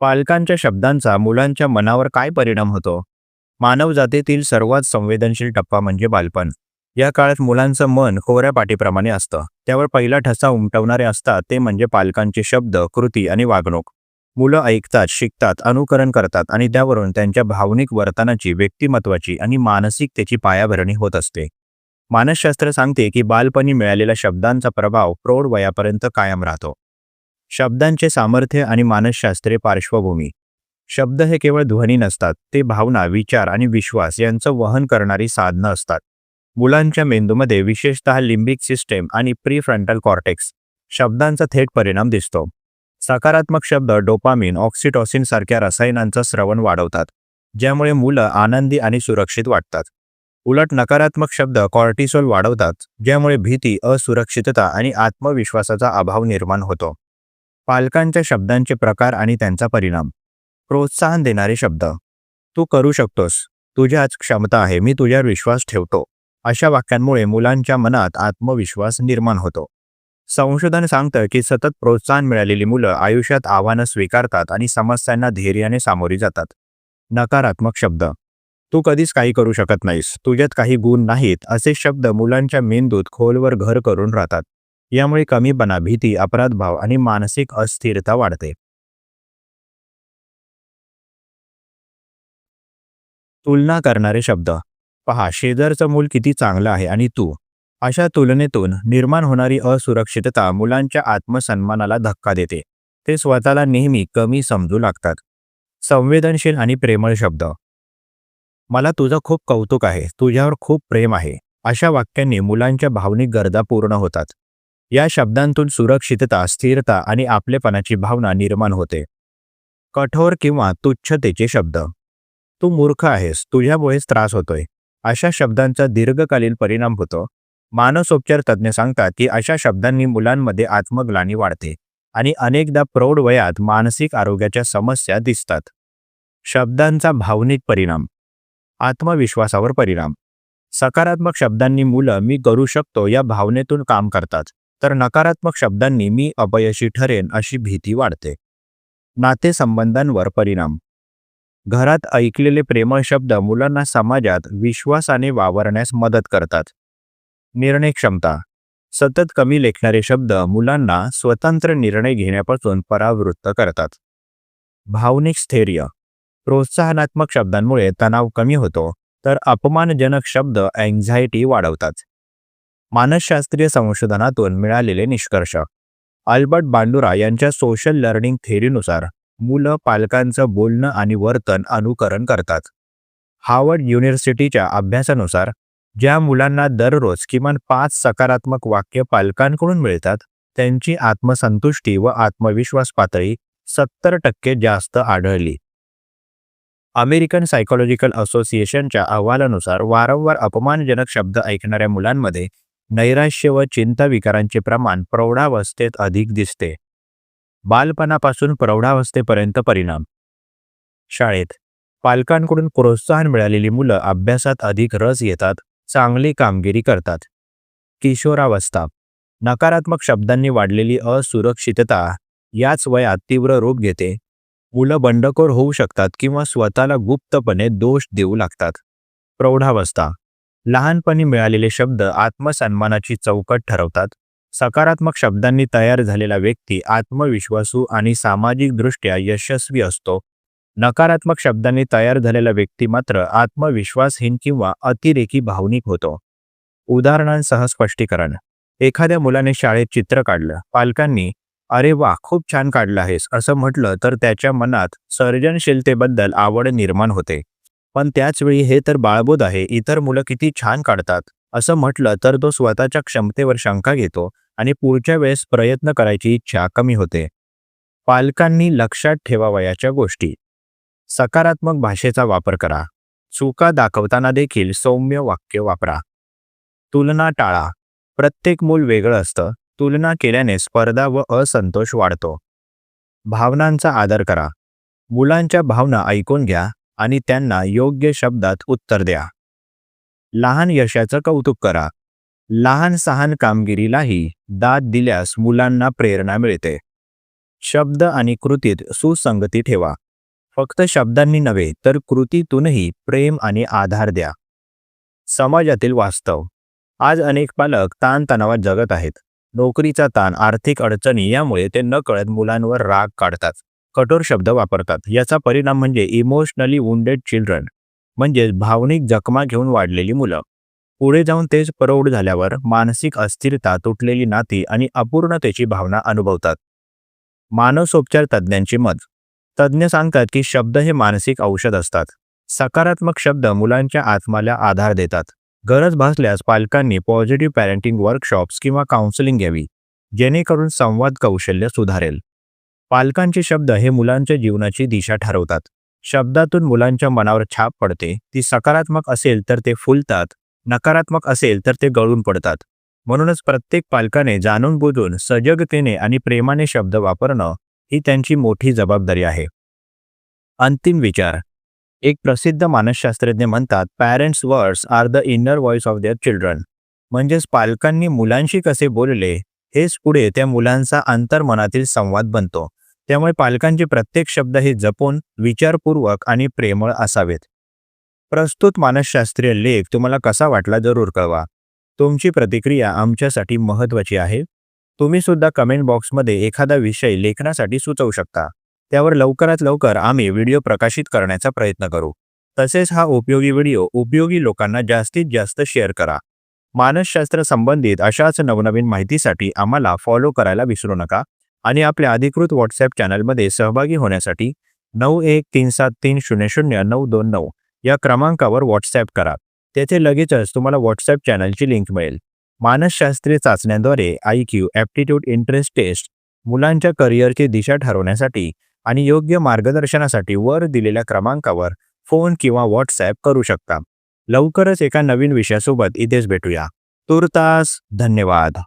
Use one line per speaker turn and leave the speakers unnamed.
पालकांच्या शब्दांचा मुलांच्या मनावर काय परिणाम होतो? मानवजातीतील सर्वात संवेदनशील टप्पा म्हणजे बालपण. या काळात मुलांचं मन खोऱ्या पाठीप्रमाणे असतं. त्यावर पहिला ठसा उमटवणारे असतात ते म्हणजे पालकांचे शब्द कृती आणि वागणूक. मुलं ऐकतात शिकतात अनुकरण करतात आणि त्यावरून त्यांच्या भावनिक वर्तनाची व्यक्तिमत्वाची आणि मानसिकतेची पायाभरणी होत असते. मानसशास्त्र सांगते की बालपणी मिळालेल्या शब्दांचा प्रभाव प्रौढ वयापर्यंत कायम राहतो. शब्दांचे सामर्थ्य आणि मानसशास्त्रीय पार्श्वभूमी. शब्द हे केवळ ध्वनी नसतात ते भावना विचार आणि विश्वास यांचं वहन करणारी साधनं असतात. मुलांच्या मेंदूमध्ये विशेषतः लिंबिक सिस्टेम आणि प्रीफ्रंटल कॉर्टेक्स शब्दांचा थेट परिणाम दिसतो. सकारात्मक शब्द डोपामिन ऑक्सिटॉसिन सारख्या रसायनांचं स्रवण वाढवतात ज्यामुळे मुलं आनंदी आणि सुरक्षित वाटतात. उलट नकारात्मक शब्द कॉर्टिसोल वाढवतात ज्यामुळे भीती असुरक्षितता आणि आत्मविश्वासाचा अभाव निर्माण होतो. पालकांच्या शब्दांचे प्रकार आणि त्यांचा परिणाम. प्रोत्साहन देणारे शब्द. तू करू शकतोस. तुझ्याच क्षमता आहे. मी तुझ्यावर विश्वास ठेवतो. अशा वाक्यांमुळे मुलांच्या मनात आत्मविश्वास निर्माण होतो. संशोधन सांगतं की सतत प्रोत्साहन मिळालेली मुलं आयुष्यात आव्हानं स्वीकारतात आणि समस्यांना धैर्याने सामोरी जातात. नकारात्मक शब्द. तू कधीच काही करू शकत नाहीस. तुझ्यात काही गुण नाहीत. असे शब्द मुलांच्या मेंदूत खोलवर घर करून राहतात. यामुळे कमीपणा भीती अपराधभाव आणि मानसिक अस्थिरता वाढते. तुलना करणारे शब्द. पहा शेजारचं मूल किती चांगलं आहे आणि तू? अशा तुलनेतून निर्माण होणारी असुरक्षितता मुलांच्या आत्मसन्मानाला धक्का देते. ते स्वतःला नेहमी कमी समजू लागतात. संवेदनशील आणि प्रेमळ शब्द. मला तुझं खूप कौतुक आहे तुझ्यावर खूप प्रेम आहे. अशा वाक्यांनी मुलांच्या भावनिक गरजा पूर्ण होतात. या शब्दांतून सुरक्षितता स्थिरता आणि आपलेपणाची भावना निर्माण होते. कठोर किंवा तुच्छतेचे शब्द. तू मूर्ख आहेस तुझ्यामुळेच त्रास होतोय. अशा शब्दांचा दीर्घकालीन परिणाम होतो. मानसोपचार तज्ज्ञ सांगतात की अशा शब्दांनी मुलांमध्ये आत्मग्लानी वाढते आणि अनेकदा प्रौढ वयात मानसिक आरोग्याच्या समस्या दिसतात. शब्दांचा भावनिक परिणाम. आत्मविश्वासावर परिणाम. सकारात्मक शब्दांनी मुलं मी करू शकतो या भावनेतून काम करतात. तर नकारात्मक शब्दांनी मी अपयशी ठरेन अशी भीती वाढते. नातेसंबंधांवर परिणाम. घरात ऐकलेले प्रेमळ शब्द मुलांना समाजात विश्वासाने वावरण्यास मदत करतात. निर्णय क्षमता. सतत कमी लेखणारे शब्द मुलांना स्वतंत्र निर्णय घेण्यापासून परावृत्त करतात. भावनिक स्थैर्य. प्रोत्साहनात्मक शब्दांमुळे तणाव कमी होतो तर अपमानजनक शब्द अँझायटी वाढवतात. मानसशास्त्रीय संशोधनातून मिळालेले निष्कर्ष. अल्बर्ट बांडुरा यांच्या सोशल लर्निंग थेअरीनुसार मुलं पालकांचं बोलणं आणि वर्तन अनुकरण करतात. हार्वर्ड युनिव्हर्सिटीच्या अभ्यासानुसार ज्या मुलांना दररोज किमान पाच सकारात्मक वाक्य पालकांकडून मिळतात त्यांची आत्मसंतुष्टी व आत्मविश्वास पातळी सत्तर टक्के जास्त आढळली. अमेरिकन सायकोलॉजिकल असोसिएशनच्या अहवालानुसार वारंवार अपमानजनक शब्द ऐकणाऱ्या मुलांमध्ये नैराश्य व चिंता विकारांचे प्रमाण प्रौढावस्थेत अधिक दिसते. बालपणापासून प्रौढावस्थेपर्यंत परिणाम. शाळेत. पालकांकडून प्रोत्साहन मिळालेली मुलं अभ्यासात अधिक रस घेतात चांगली कामगिरी करतात. किशोरावस्था. नकारात्मक शब्दांनी वाढलेली असुरक्षितता याच वयात तीव्र रूप घेते. मुलं बंडखोर होऊ शकतात किंवा स्वतःला गुप्तपणे दोष देऊ लागतात. प्रौढावस्था. लहानपणी मिळालेले शब्द आत्मसन्मानाची चौकट ठरवतात. सकारात्मक शब्दांनी तयार झालेला व्यक्ती आत्मविश्वासू आणि सामाजिकदृष्ट्या यशस्वी असतो. नकारात्मक शब्दांनी तयार झालेला व्यक्ती मात्र आत्मविश्वासहीन किंवा अतिरेकी भावनिक होतो. उदाहरणांसह स्पष्टीकरण. एखाद्या मुलाने शाळेत चित्र काढलं. पालकांनी अरे वा खूप छान काढलं आहेस असं म्हटलं तर त्याच्या मनात सर्जनशीलतेबद्दल आवड निर्माण होते. पण त्याचवेळी हे तर बाळबोध आहे इतर मुलं किती छान काढतात. असं म्हटलं तर तो स्वतःच्या क्षमतेवर शंका घेतो आणि पुढच्या वेळेस प्रयत्न करायची इच्छा कमी होते. पालकांनी लक्षात ठेवावयाच्या गोष्टी. सकारात्मक भाषेचा वापर करा. चुका दाखवताना देखील सौम्य वाक्य वापरा. तुलना टाळा. प्रत्येक मूल वेगळं असतं. तुलना केल्याने स्पर्धा व असंतोष वाढतो. भावनांचा आदर करा. मुलांच्या भावना ऐकून घ्या. आणि त्यांना योग्य शब्दात उत्तर द्या. लहान यशाचं कौतुक करा. लहान सहान कामगिरीलाही दाद दिल्यास मुलांना प्रेरणा मिळते. शब्द आणि कृतीत सुसंगती ठेवा. फक्त शब्दांनी नव्हे तर कृतीतूनही प्रेम आणि आधार द्या. समाजातील वास्तव. आज अनेक पालक ताणतणावात जगत आहेत. नोकरीचा ताण आर्थिक अडचणी यामुळे ते नकळत मुलांवर राग काढतात. कठोर शब्द वापरतात. याचा परिणाम म्हणजे इमोशनली वुंडेड चिल्ड्रन म्हणजेच भावनिक जखमा घेऊन वाढलेली मुलं. पुढे जाऊन तेच प्रौढ झाल्यावर मानसिक अस्थिरता तुटलेली नाती आणि अपूर्णतेची भावना अनुभवतात. मानसोपचार तज्ज्ञांचे मत. तज्ज्ञ सांगतात की शब्द हे मानसिक औषध असतात. सकारात्मक शब्द मुलांच्या आत्माला आधार देतात. गरज भासल्यास पालकांनी पॉझिटिव्ह पॅरेंटिंग वर्कशॉप्स किंवा काउन्सिलिंग घ्यावी जेणेकरून संवाद कौशल्य सुधारेल. पालकांचे शब्द हे मुलांच्या जीवनाची दिशा ठरवतात. शब्दातून मुलांच्या मनावर छाप पडते ती सकारात्मक असेल तर ते फुलतात नकारात्मक असेल तर ते गळून पडतात. म्हणूनच प्रत्येक पालकाने जाणून बुजून सजगतेने आणि प्रेमाने शब्द वापरणं ही त्यांची मोठी जबाबदारी आहे. अंतिम विचार. एक प्रसिद्ध मानसशास्त्रज्ञ म्हणतात parents words are the inner voice of their children म्हणजेच पालकांनी मुलांशी कसे बोलले हेच पुढे त्या मुलांचा अंतर्मनातील संवाद बनतो. त्यामुळे पालकांचे प्रत्येक शब्द हे जपून विचारपूर्वक आणि प्रेमळ असावेत. प्रस्तुत मानसशास्त्रीय लेख तुम्हाला कसा वाटला जरूर कळवा. तुमची प्रतिक्रिया आमच्यासाठी महत्त्वाची आहे. तुम्ही सुद्धा कमेंट बॉक्समध्ये एखादा विषय लेखनासाठी सुचवू शकता. त्यावर लवकरात लवकर आम्ही व्हिडिओ प्रकाशित करण्याचा प्रयत्न करू. तसेच हा उपयोगी व्हिडिओ उपयोगी लोकांना जास्तीत जास्त शेअर करा. मानसशास्त्र संबंधित अशाच नवनवीन माहितीसाठी आम्हाला फॉलो करायला विसरू नका. आणि आपल्या अधिकृत व्हॉट्सॲप चॅनलमध्ये सहभागी होण्यासाठी नऊ एक तीन सात तीन शून्य शून्य नऊ दोन नऊ या क्रमांकावर व्हॉट्सॲप करा. तेथे लगेचच तुम्हाला व्हॉट्सॲप चॅनलची लिंक मिळेल. मानसशास्त्रीय चाचण्यांद्वारे I Q aptitude interest test मुलांच्या करिअरची दिशा ठरवण्यासाठी आणि योग्य मार्गदर्शनासाठी वर दिलेल्या क्रमांकावर फोन किंवा व्हॉट्सॲप करू शकता. लवकरच एका नवीन विषयासोबत इथेच भेटूया. तुर्तास धन्यवाद.